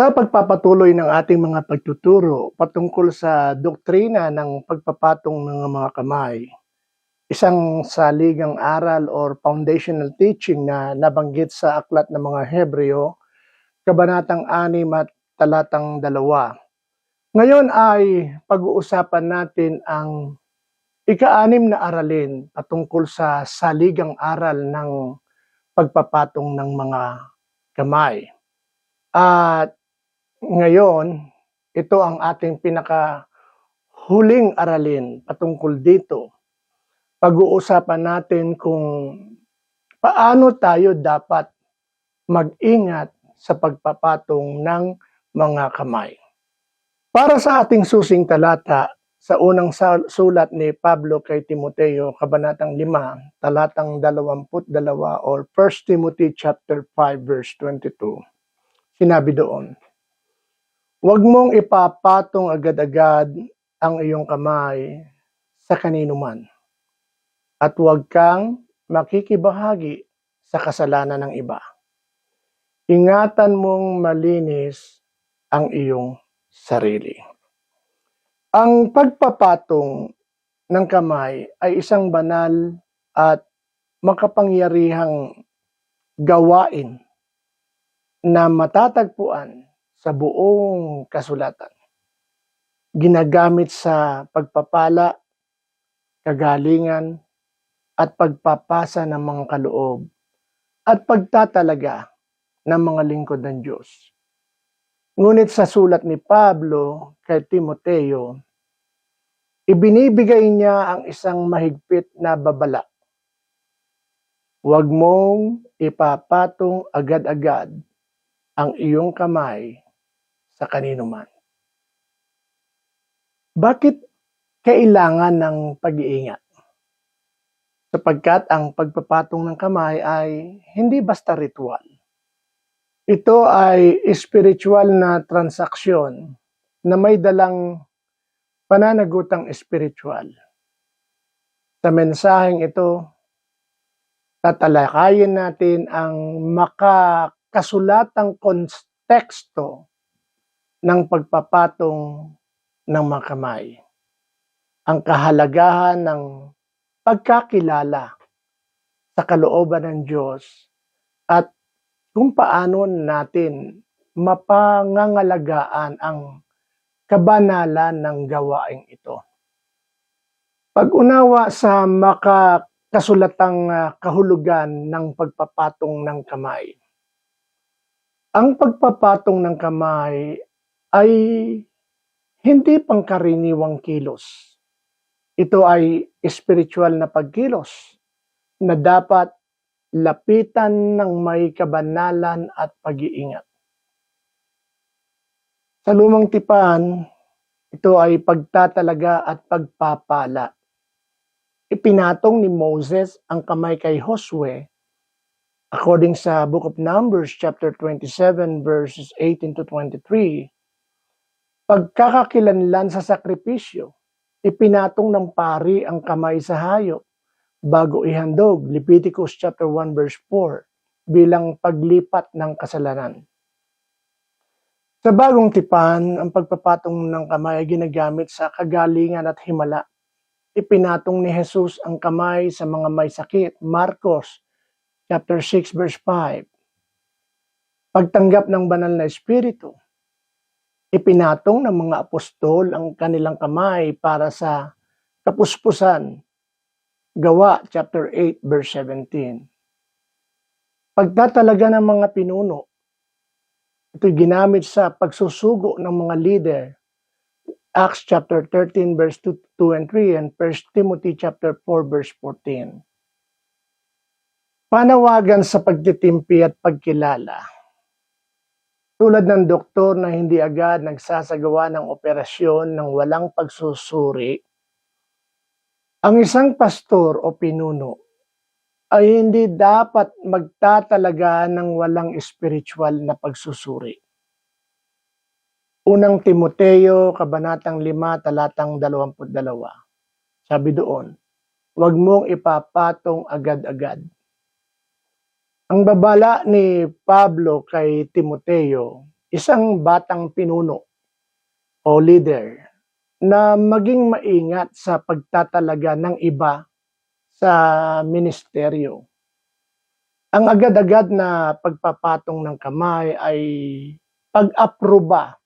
Sa pagpapatuloy ng ating mga pagtuturo patungkol sa doktrina ng pagpapatong ng mga kamay, isang saligang aral or foundational teaching na nabanggit sa aklat ng mga Hebreo, kabanatang 6 at talatang 2. Ngayon ay pag-uusapan natin ang ika-anim na aralin patungkol sa saligang aral ng pagpapatong ng mga kamay. At ngayon, ito ang ating pinaka huling aralin patungkol dito. Pag-uusapan natin kung paano tayo dapat mag-ingat sa pagpapatong ng mga kamay. Para sa ating susing talata, sa unang sulat ni Pablo kay Timoteo, kabanatang 5, talatang 22 or 1 Timothy chapter 5 verse 22. Sinabi doon, Huwag mong ipapatong agad-agad ang iyong kamay sa kanino man. At huwag kang makikibahagi sa kasalanan ng iba. Ingatan mong malinis ang iyong sarili. Ang pagpapatong ng kamay ay isang banal at makapangyarihang gawain na matatagpuan sa buong kasulatan. Ginagamit sa pagpapala, kagalingan, at pagpapasa ng mga kaloob at pagtatalaga ng mga lingkod ng Diyos. Ngunit sa sulat ni Pablo kay Timoteo, ibinibigay niya ang isang mahigpit na babala. Huwag mong ipapatong agad-agad ang iyong kamay sa kanino man. Bakit kailangan ng pag-iingat? Sapagkat ang pagpapatong ng kamay ay hindi basta ritual ito ay spiritual na transaksyon na may dalang pananagutang spiritual. Sa mensaheng ito, tatalakayin natin ang makakasulatang konteksto ng pagpapatong ng mga kamay. Ang kahalagahan ng pagkakilala sa kalooban ng Diyos at kung paano natin mapangangalagaan ang kabanalan ng gawaing ito. Pag-unawa sa makakasulatang ah, kahulugan ng pagpapatong ng kamay. Ang pagpapatong ng kamay ay hindi pangkaraniwang kilos. Ito ay spiritual na pagkilos na dapat lapitan ng may kabanalan at pag-iingat. Sa lumang tipan, ito ay pagtatalaga at pagpapala. Ipinatong ni Moses ang kamay kay Josue according sa Book of Numbers chapter 27 verses 18 to 23. Pagkakakilanlan sa sakripisyo, ipinatong ng pari ang kamay sa hayop bago ihandog, Leviticus chapter 1 verse 4, bilang paglipat ng kasalanan. Sa bagong tipan, ang pagpapatong ng kamay ay ginagamit sa kagalingan at himala. Ipinatong ni Jesus ang kamay sa mga may sakit, Marcos chapter 6 verse 5. Pagtanggap ng banal na espiritu, ipinatong ng mga apostol ang kanilang kamay para sa kapuspusan Gawa chapter 8 verse 17. Pagtatalaga ng mga pinuno, ito'y ginamit sa pagsusugo ng mga leader. Acts chapter 13 verse 2, 2 and 3 and 1 Timothy chapter 4 verse 14. Panawagan sa pagtitimpi at pagkilala. Tulad ng doktor na hindi agad nagsasagawa ng operasyon ng walang pagsusuri, ang isang pastor o pinuno ay hindi dapat magtatalaga ng walang spiritual na pagsusuri. Unang Timoteo, Kabanatang 5, Talatang 22. Sabi doon, huwag mong ipapatong agad-agad. Ang babala ni Pablo kay Timoteo isang batang pinuno o leader na maging maingat sa pagtatalaga ng iba sa ministeryo. Ang agad-agad na pagpapatong ng kamay ay pag-aproba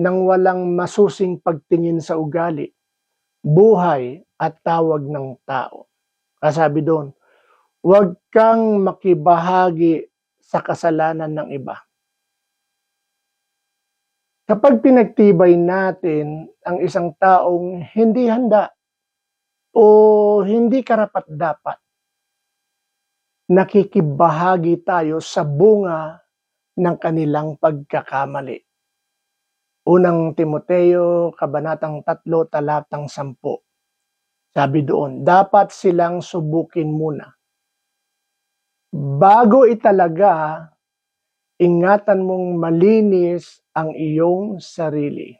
ng walang masusing pagtingin sa ugali, buhay at tawag ng tao. Kasabi doon, huwag kang makibahagi sa kasalanan ng iba. Kapag pinagtibay natin ang isang taong hindi handa o hindi karapat-dapat, nakikibahagi tayo sa bunga ng kanilang pagkakamali. Unang Timoteo, Kabanatang 3, Talatang 10. Sabi doon, dapat silang subukin muna. Bago italaga, ingatan mong malinis ang iyong sarili.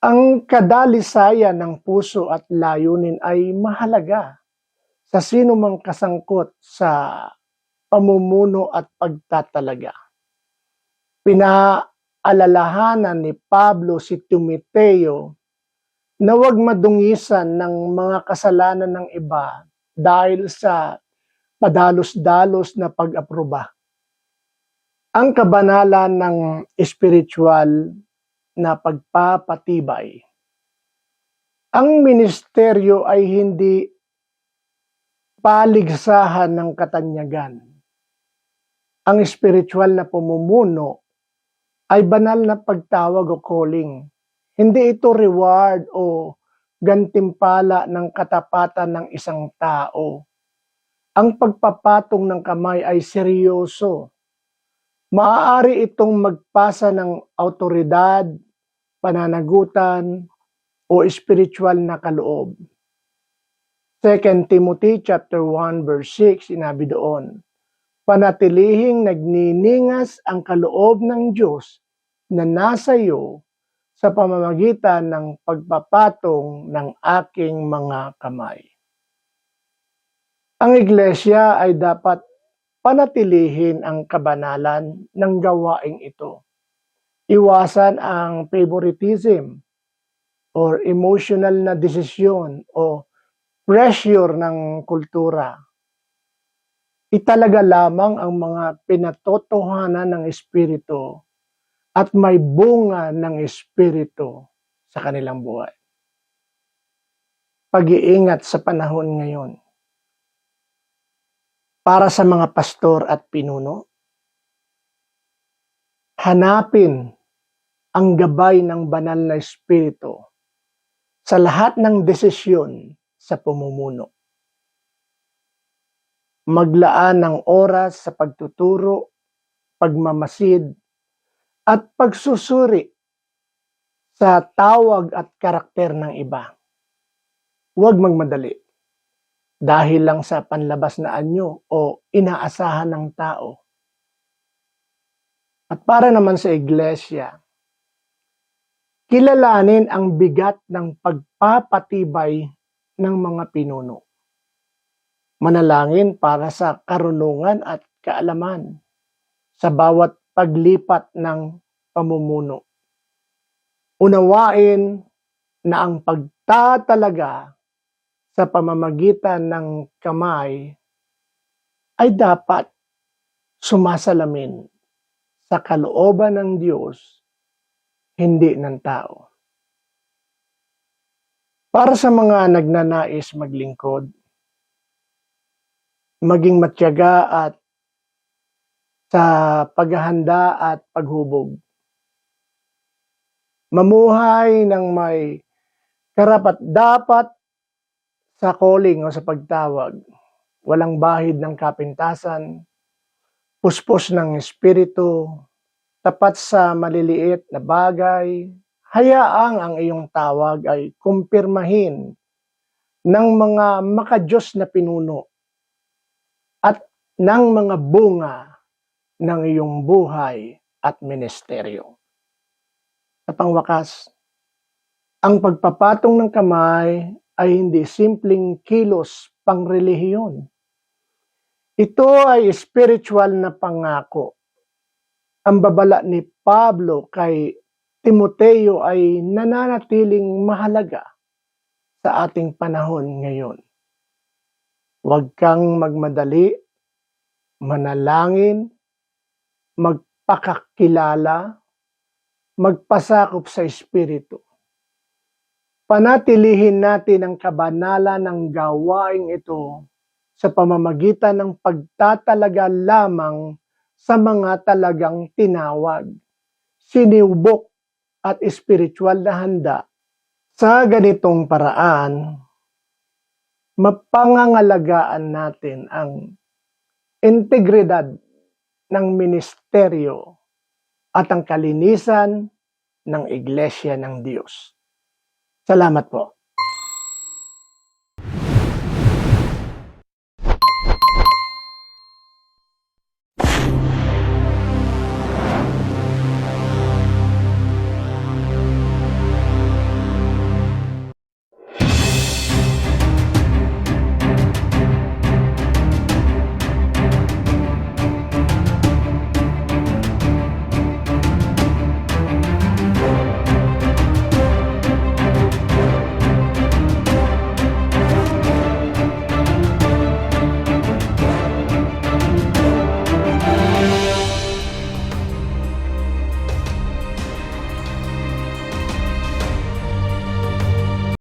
Ang kadalisayan ng puso at layunin ay mahalaga sa sino mang kasangkot sa pamumuno at pagtatalaga. Pinaalalahanan ni Pablo si Timoteo na huwag madungisan ng mga kasalanan ng iba dahil sa padalos-dalos na pag-aproba ang kabanalan ng spiritual na pagpapatibay. Ang ministeryo ay hindi paligsahan ng katanyagan. Ang spiritual na pumumuno ay banal na pagtawag o calling. Hindi ito reward o gantimpala ng katapatan ng isang tao. Ang pagpapatong ng kamay ay seryoso maaari itong magpasa ng autoridad, pananagutan, o spiritual na kaloob. 2 Timothy chapter 1 verse 6 sinabi doon, Panatilihing nagniningas ang kaloob ng Diyos na nasa iyo sa pamamagitan ng pagpapatong ng aking mga kamay. Ang iglesia ay dapat panatilihin ang kabanalan ng gawaing ito. Iwasan ang favoritism or emotional na desisyon o pressure ng kultura. Italaga lamang ang mga pinatotohanan ng Espiritu at may bunga ng Espiritu sa kanilang buhay. Pag-iingat sa panahon ngayon para sa mga pastor at pinuno? Hanapin ang gabay ng banal na espiritu sa lahat ng desisyon sa pumumuno. Maglaan ng oras sa pagtuturo, pagmamasid, at pagsusuri sa tawag at karakter ng iba. Huwag magmadali dahil lang sa panlabas na anyo o inaasahan ng tao. At para naman sa iglesia, kilalanin ang bigat ng pagpapatibay ng mga pinuno. Manalangin para sa karunungan at kaalaman sa bawat paglipat ng pamumuno. Unawain na ang pagtatalaga sa pamamagitan ng kamay ay dapat sumasalamin sa kalooban ng Diyos, hindi ng tao. Para sa mga nagnanais maglingkod, maging matyaga at sa paghahanda at paghubog. Mamuhay ng may karapat dapat sa calling o sa pagtawag, walang bahid ng kapintasan, puspos ng espiritu, tapat sa maliliit na bagay, hayaang ang iyong tawag ay kumpirmahin ng mga makajos na pinuno at ng mga bunga ng iyong buhay at ministeryo. Sa pangwakas, ang pagpapatong ng kamay ay hindi simpleng kilos pang relihiyon. Ito ay spiritual na pangako. Ang babala ni Pablo kay Timoteo ay nananatiling mahalaga sa ating panahon ngayon. Huwag kang magmadali, manalangin, magpakakilala, magpasakop sa Espiritu. Panatilihin natin ang kabanalan ng gawaing ito sa pamamagitan ng pagtatalaga lamang sa mga talagang tinawag, sinubok at espiritual na handa. Sa ganitong paraan, mapangangalagaan natin ang integridad ng ministeryo at ang kalinisan ng Iglesia ng Diyos. Salamat po.